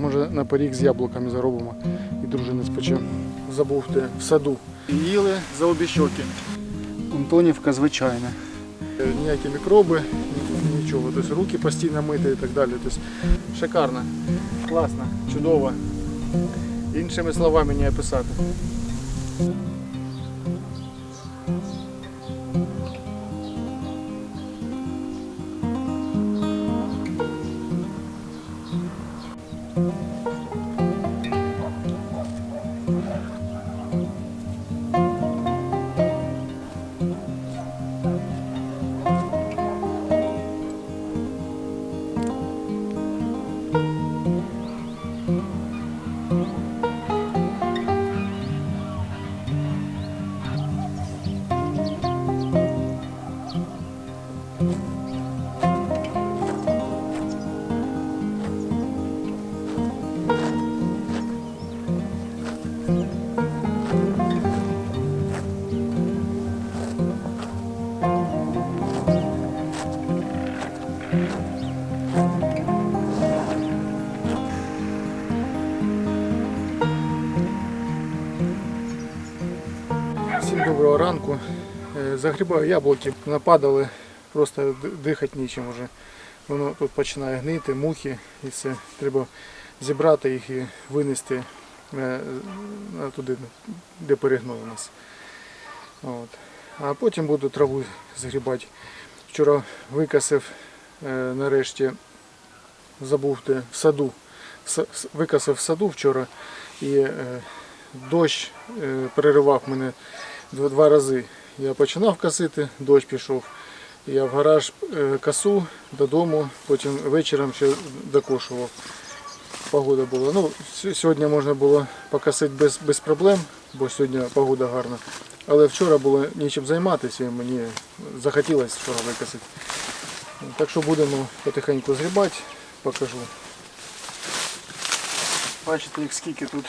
Може на поріг з яблуками заробимо і дружини спече. Забувте в саду. Їли за обі щоки. Антонівка звичайна. Е, Ніякі мікроби, нічого. Тобто руки постійно мити і так далі. Тобто шикарно, класно, чудово. Іншими словами не описати. Загрібаю яблуки, нападали, просто дихати нічим вже. Воно тут починає гнити, мухи і все. Треба зібрати їх і винести е, туди, де перегнув у нас. От. А потім буду траву згрібати. Вчора викасив е, нарешті, забувте, в саду. В са- с- Викасив в саду вчора і е, дощ переривав мене два рази. Я починав косити, дощ пішов. Я в гараж е, косу додому, потім вечором ще докошував. Погода була. Ну, сьогодні можна було покосити без, без проблем, бо сьогодні погода гарна. Але вчора було нічим займатися і мені захотілося вчора викосити. Так що будемо потихеньку згрібати, покажу. Бачите, як скільки тут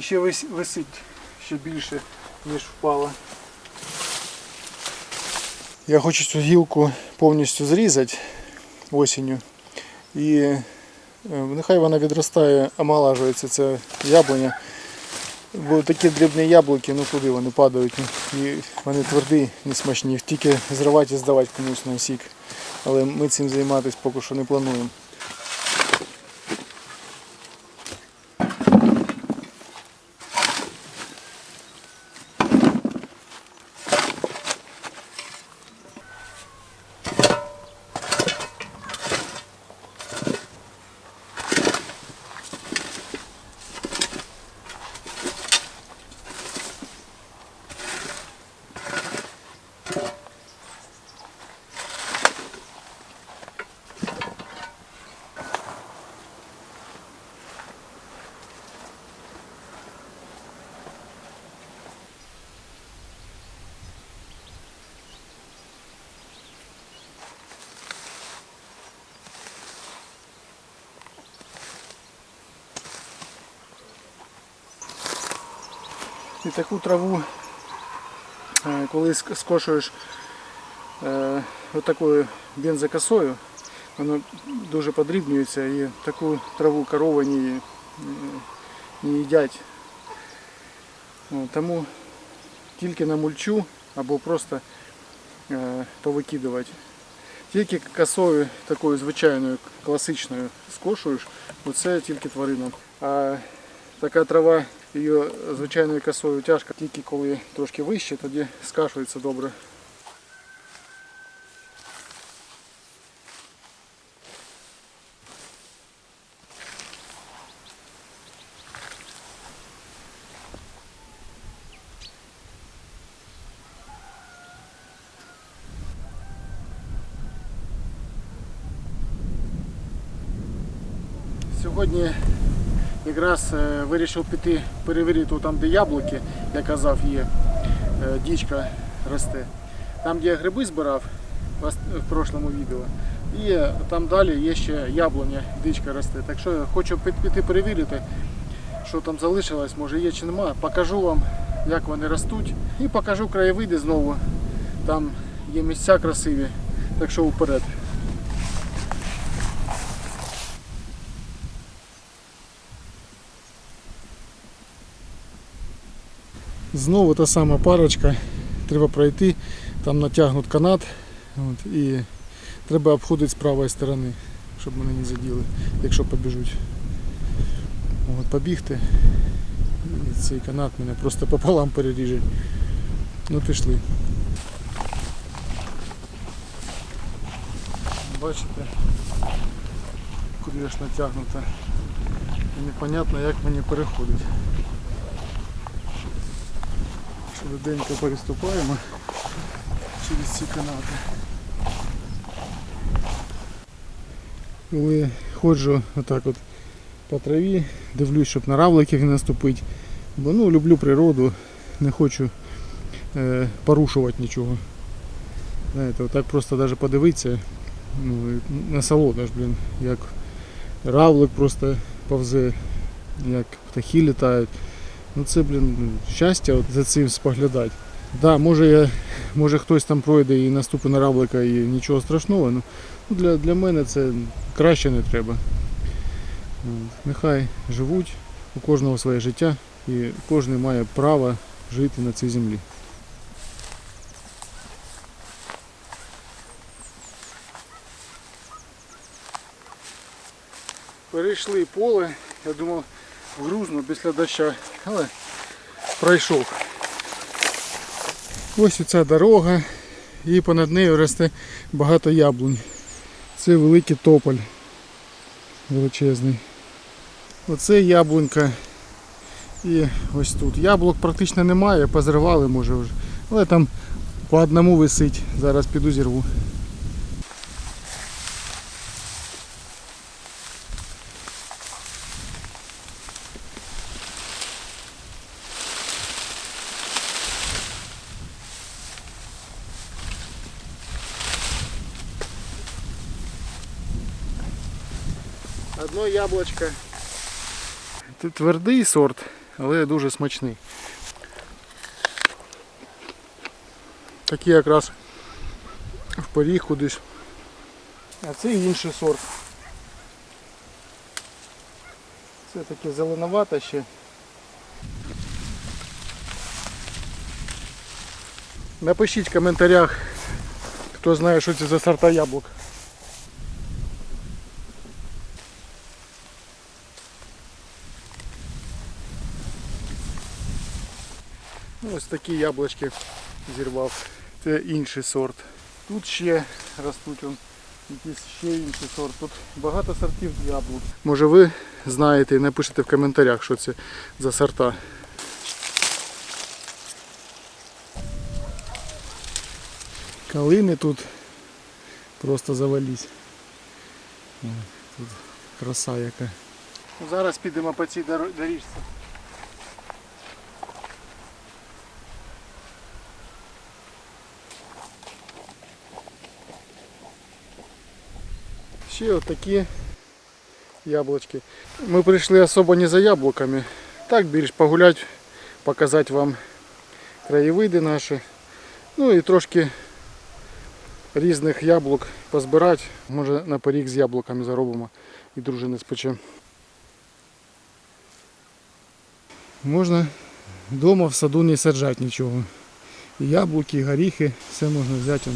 ще висить ще більше, ніж впало. Я хочу цю гілку повністю зрізати осінню. І е, нехай вона відростає, омолажується ця яблуня. Бо такі дрібні яблуки, ну куди вони падають. І вони тверді, не смачні. Тільки зривати і здавати комусь на сік. Але ми цим займатися поки що не плануємо. І таку траву, е, коли ск- скошуєш е, отакою бензокосою, воно дуже подрібнюється і таку траву корови не, не їдять. О, Тому тільки на мульчу або просто е, повикидувати. Тільки косою такою звичайною класичною скошуєш, оце тільки тваринам. А така трава, її звичайною косою тяжко, тільки коли трошки вище, тоді скашується добре. Сьогодні якраз е, вирішив піти перевірити там, де яблуки, я казав, є е, дічка росте. Там, де я гриби збирав в прошлому відео. І е, там далі є ще яблуня, дичка росте. Так що хочу піти перевірити, що там залишилось, може є чи нема. Покажу вам, як вони ростуть. І покажу краєвиди знову. Там є місця красиві, так що вперед. Знову та сама парочка. Треба пройти, там натягнут канат. От, і треба обходити з правої сторони, щоб мене не заділи, якщо побіжуть. От, побігти. І цей канат мене просто пополам переріже. Ну пішли. Бачите, куди ж натягнуто. І непонятно як мені переходить. Швиденько переступаємо через ці канати. Коли ходжу отак от по траві, дивлюсь, щоб на равликів не наступити. Бо ну, люблю природу, не хочу е, порушувати нічого. Знаєте, отак просто навіть подивитися, ну, і насолода ж, блін, як равлик просто повзе, як птахи літають. Ну це, блін, щастя от за цим споглядати. Да, може, я, може хтось там пройде і наступить на равлика і нічого страшного, ну для, для мене це краще не треба. Нехай живуть, у кожного своє життя і кожен має право жити на цій землі. Перейшли поле, я думав грузно після дощу, але пройшов. Ось оця дорога і понад нею росте багато яблунь. Це великий тополь величезний. Оце яблунька. І ось тут. Яблук практично немає, позривали може вже. Але там по одному висить. Зараз піду зірву. Одно яблучко. Твердий сорт, але дуже смачний. Такий якраз в поріг кудись. А це інший сорт. Це таке зеленовате ще. Напишіть в коментарях, хто знає, що це за сорта яблук. Ось такі яблучки зірвав. Це інший сорт. Тут ще ростуть он, якийсь ще інший сорт. Тут багато сортів яблук. Може ви знаєте і напишете в коментарях, що це за сорта. Калини тут просто завались. Тут краса яка. Зараз підемо по цій доріжці. Ще отакі яблучки. Ми прийшли особо не за яблуками. Так більш погуляти, показати вам краєвиди наші. Ну і трошки різних яблук позбирати. Може на поріг з яблуками заробимо і дружини спече. Можна вдома в саду не саджати нічого. І яблуки, і горіхи, все можна взяти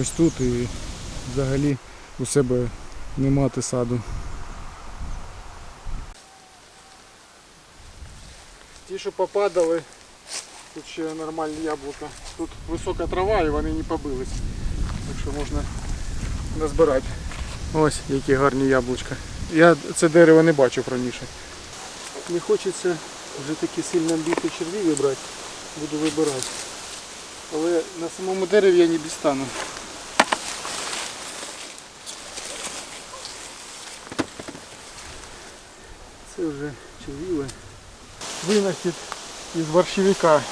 ось тут і взагалі у себе не мати саду. Ті, що попадали, тут ще нормальні яблука. Тут висока трава і вони не побились. Так що можна назбирати. Ось які гарні яблучка. Я це дерево не бачив раніше. Не хочеться вже такі сильно біти черві вибрати. Буду вибирати. Але на самому дереві я не дістану. Це вже червіли. Винахід із борщовика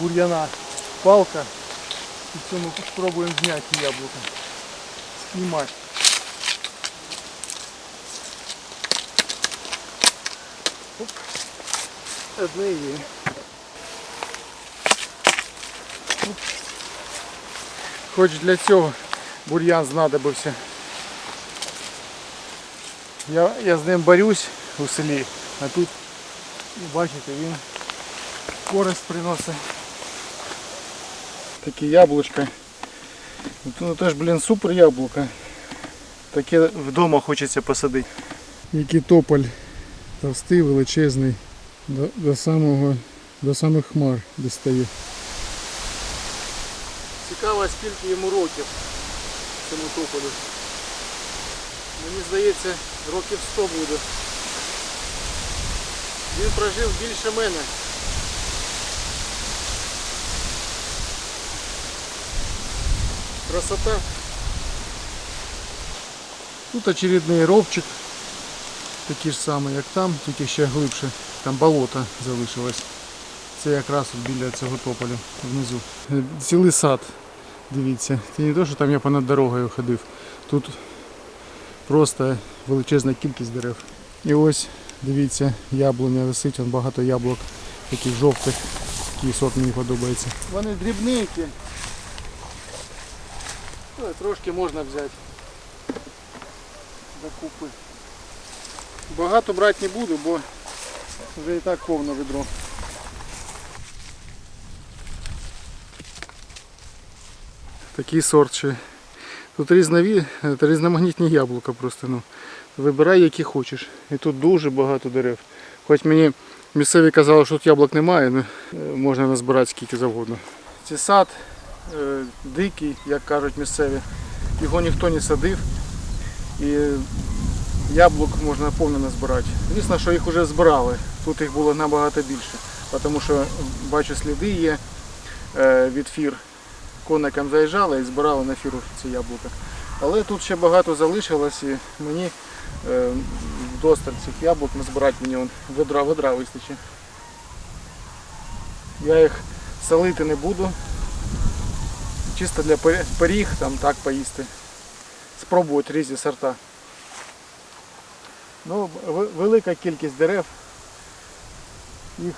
бур'яна палка. І це ми спробуємо зняти ці яблука. Знімати. Оп. Одне є. Оп. Хоч для цього бур'ян знадобився. Я, я з ним борюсь у селі, а тут, бачите, він користь приносить. Такі яблучка. Ну теж, блін, супер яблука. Таке вдома хочеться посадити. Який тополь товстий, величезний, до, до самого до самих хмар достає. Цікаво, скільки йому років цьому тополю. Мені здається, років 100 буде. Він прожив більше мене. Красота. Тут очередний ровчик. Такий ж самий, як там, тільки ще глибше. Там болото залишилось. Це якраз біля цього тополя внизу. Е, Цілий сад. Дивіться. Це не те, що там я понад дорогою ходив. Тут просто величезна кількість дерев. І ось, дивіться, яблуня висить, багато яблук, таких жовтих. Такий сорт мені подобається. Вони дрібненькі. Ну, Трошки можна взяти. Докупи. Багато брати не буду, бо вже і так повно відро. Такий сорт ще. Тут різнові, це різноманітні яблука просто. Ну. Вибирай, які хочеш. І тут дуже багато дерев. Хоч мені місцеві казали, що тут яблук немає, ну, е, можна назбирати скільки завгодно. Це сад е, дикий, як кажуть місцеві. Його ніхто не садив. І яблук можна повно назбирати. Звісно, що їх вже збирали. Тут їх було набагато більше. Тому що бачу сліди є е, від фір. Коникам заїжджали і збирали на фіру ці яблука. Але тут ще багато залишилось і мені вдосталь цих яблук назбирати мені ведра, ведра вистачить. Я їх солити не буду. Чисто для пиріг, там так поїсти. Спробувати різні сорта. Ну, велика кількість дерев. Їх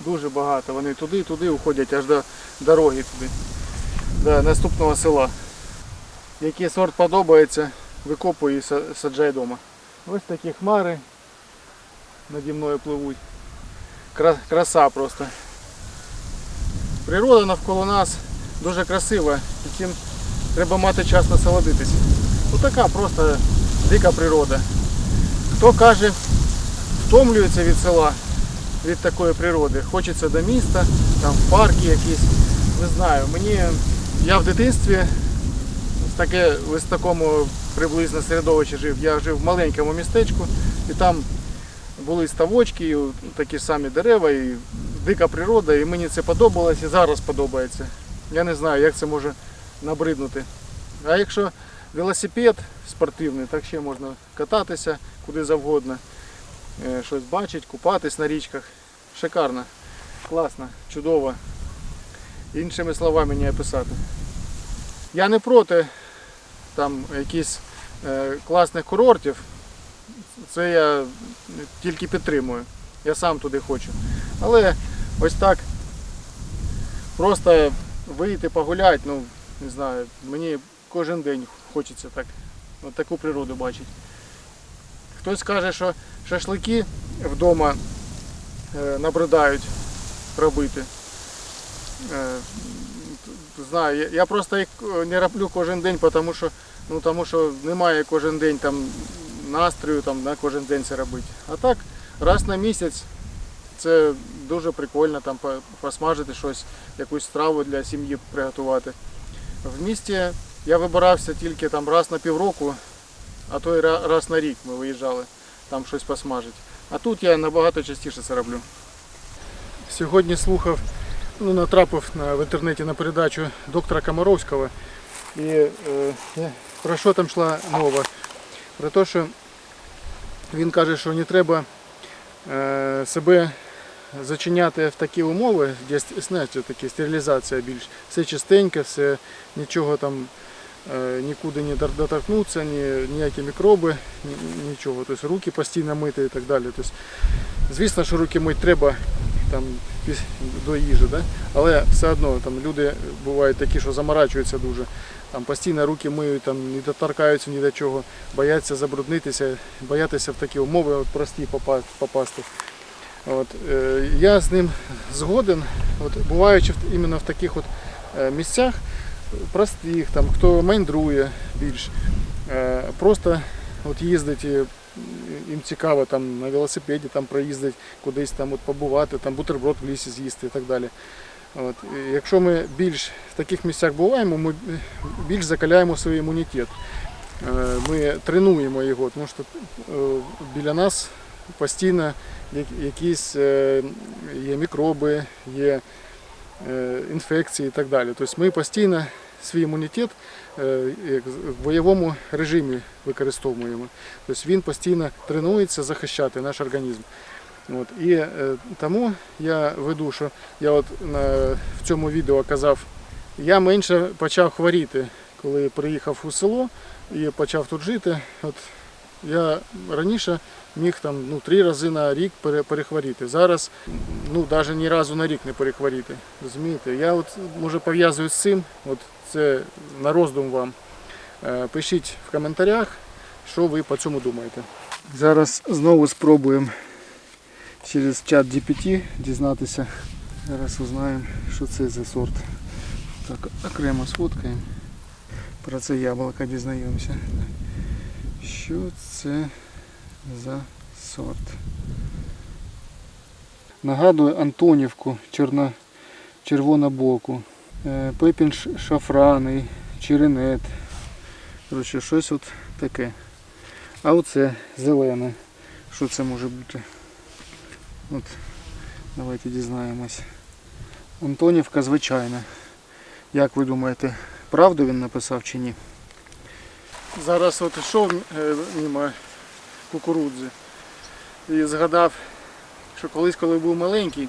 дуже багато. Вони туди-туди уходять аж до дороги туди. До наступного села. Який сорт подобається, викопую і са- саджаю вдома. Ось такі хмари наді мною пливуть. Краса просто. Природа навколо нас дуже красива, і цим треба мати час насолодитись. Ось така просто дика природа. Хто каже, втомлюється від села, від такої природи, хочеться до міста, там в парки якісь, не знаю. Мені я в дитинстві ось такому приблизно середовищі жив. Я жив в маленькому містечку і там були ставочки, і такі самі дерева, і дика природа, і мені це подобалось і зараз подобається. Я не знаю, як це може набриднути. А якщо велосипед спортивний, так ще можна кататися куди завгодно, е, щось бачити, купатись на річках. Шикарно, класно, чудово. Іншими словами не описати. Я не проти там якісь класних курортів. Це я тільки підтримую. Я сам туди хочу. Але ось так просто вийти погуляти, ну, не знаю, мені кожен день хочеться так, от таку природу бачити. Хтось каже, що шашлики вдома е, набридають робити. Е, знаю, я- просто їх е, не роблю кожен день, тому що, ну, тому що немає кожен день там настрою там, на кожен день це робити. А так, раз на місяць це дуже прикольно там посмажити щось, якусь страву для сім'ї приготувати. В місті я вибирався тільки там раз на півроку, а то й раз на рік ми виїжджали там щось посмажити. А тут я набагато частіше це роблю. Сьогодні слухав, ну, натрапив на, в інтернеті на передачу доктора Комаровського. І е, про що там йшла мова? Про те, що він каже, що не треба е, себе зачиняти в такі умови, де знаєте, такі стерилізація більш. Все чистенько, все нічого там е, нікуди не доторкнуться, ні, ніякі мікроби, ні- нічого. Тобто руки постійно мити і так далі. Тобто, звісно, що руки мити треба там до їжі. Да? Але все одно там люди бувають такі, що заморачуються дуже. Там постійно руки миють, там не доторкаються ні до чого, бояться забруднитися, боятися в такі умови от, прості попа- попасти. От, е, я з ним згоден, от, буваючи в, іменно в таких от, е, місцях, простих, там, хто мендрує більш, е, просто от, їздить, їм цікаво там, на велосипеді там, проїздить, кудись там, от, побувати, там, бутерброд в лісі з'їсти і так далі. От, якщо ми більш в таких місцях буваємо, ми більш закаляємо свій імунітет. Е, Ми тренуємо його, тому що е, біля нас постійно якісь е, є мікроби, є інфекції і так далі. Тобто ми постійно свій імунітет в бойовому режимі використовуємо. Тобто він постійно тренується захищати наш організм. От. І е, тому я веду, що я от на, в цьому відео казав, я менше почав хворіти, коли приїхав у село і почав тут жити. От я раніше міг там ну, три рази на рік перехворіти. Зараз ну, навіть ні разу на рік не перехворіти. Розумієте? Я от може пов'язую з цим, от це на роздум вам. Е, Пишіть в коментарях, що ви по цьому думаєте. Зараз знову спробуємо через чат GPT дізнатися. Зараз узнаємо, що це за сорт. Так, окремо сфоткаємо. Про це яблуко дізнаємося. Що це за сорт? Нагадую Антонівку чорно, червонобоку. Е, Пепін шафраний, черенет. Коротше, щось от таке. А оце зелене. Що це може бути? От, давайте дізнаємось. Антонівка звичайна. Як ви думаєте, правду він написав чи ні? Зараз от йшов е, мимо кукурудзи і згадав, що колись, коли був маленький,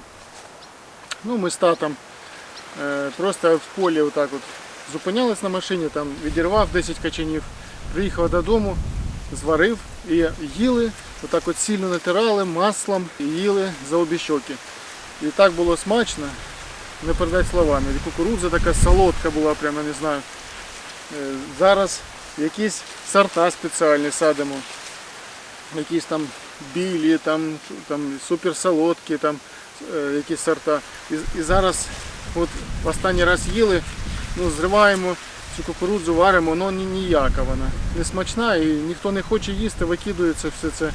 ну ми з татом е, просто в полі отак от зупинялись на машині, там відірвав 10 качанів, приїхав додому, зварив і їли, отак от сильно натирали маслом і їли за обі щоки. І так було смачно, не передати словами. Кукурудза така солодка була, прямо не знаю. Е, Зараз якісь сорта спеціальні садимо. Якісь там білі, там, там суперсолодкі, там е, якісь сорта. І, і зараз, от останній раз їли, ну, зриваємо цю кукурудзу, варимо, ну ні, ніяка вона. Не смачна і ніхто не хоче їсти, викидується все це.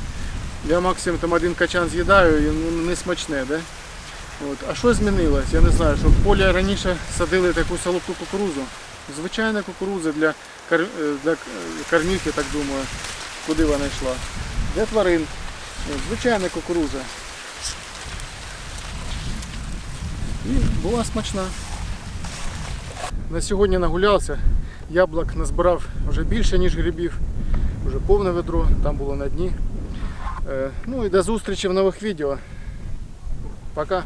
Я максимум там один качан з'їдаю і ну, не смачне, да? От. А що змінилось? Я не знаю, що в полі раніше садили таку солодку кукурудзу. Звичайна кукурудза для, кар... е, для е, кормів, так думаю, куди вона йшла. Для тварин. Звичайна кукурудза. І була смачна. На сьогодні нагулявся, яблук назбирав вже більше, ніж грибів. Вже повне ведро, там було на дні. Е, Ну і до зустрічі в нових відео. Пока.